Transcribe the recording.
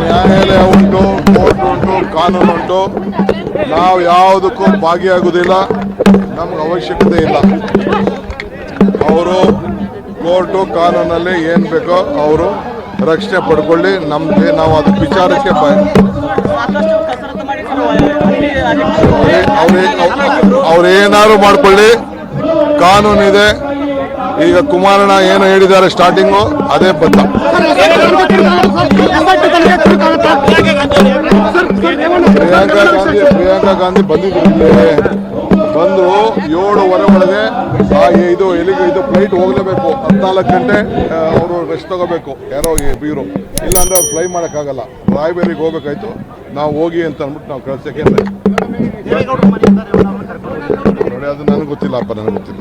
ನ್ಯಾಯಾಲಯ ಉಂಟು ಕೋರ್ಟ್ ಉಂಟು ಕಾನೂನು ಉಂಟು ನಾವು ಯಾವುದಕ್ಕೂ ಭಾಗಿಯಾಗುವುದಿಲ್ಲ, ನಮ್ಗೆ ಅವಶ್ಯಕತೆ ಇಲ್ಲ. ಅವರು ಕೋರ್ಟು, ಕಾನೂನಲ್ಲಿ ಏನು ಬೇಕೋ ಅವರು ರಕ್ಷಣೆ ಪಡ್ಕೊಳ್ಳಿ. ನಮಗೆ ನಾವು ಅದಕ್ಕೆ ವಿಚಾರಕ್ಕೆ ಅವ್ರೇನಾದ್ರು ಮಾಡ್ಕೊಳ್ಳಿ. ಕಾನೂನಿದೆ. ಈಗ ಕುಮಾರಣ್ಣ ಏನು ಹೇಳಿದ್ದಾರೆ ಸ್ಟಾರ್ಟಿಂಗು, ಅದೇ ಬದ್ಧ ಪ್ರಿಯಾಂಕಾ ಗಾಂಧಿ ಪ್ರಿಯಾಂಕಾ ಗಾಂಧಿ ಬಂದಿದ್ರು. ಬಂದು ಏಳುವರೆ ಒಳಗೆ ಆ ಇದು ಎಲ್ಲಿಗೆ ಇದು ಫ್ಲೈಟ್ ಹೋಗ್ಲೇಬೇಕು ಹದಿನಾಲ್ಕು ಗಂಟೆ ಅವರು ರೆಸ್ಟ್ ತಗೋಬೇಕು. ಯಾರೋ ಬೀರು ಇಲ್ಲಾಂದ್ರೆ ಅವ್ರು ಫ್ಲೈ ಮಾಡೋಕ್ಕಾಗಲ್ಲ. ರಾಯಬೇರಿಗೆ ಹೋಗ್ಬೇಕಾಯ್ತು. ನಾವು ಹೋಗಿ ಅಂತ ಅಂದ್ಬಿಟ್ಟು ನಾವು ಕಳ್ಸಕ್ಕೆ ನೋಡಿ ಅದು ನನಗೆ ಗೊತ್ತಿಲ್ಲಪ್ಪ ನನಗೆ ಗೊತ್ತಿಲ್ಲ.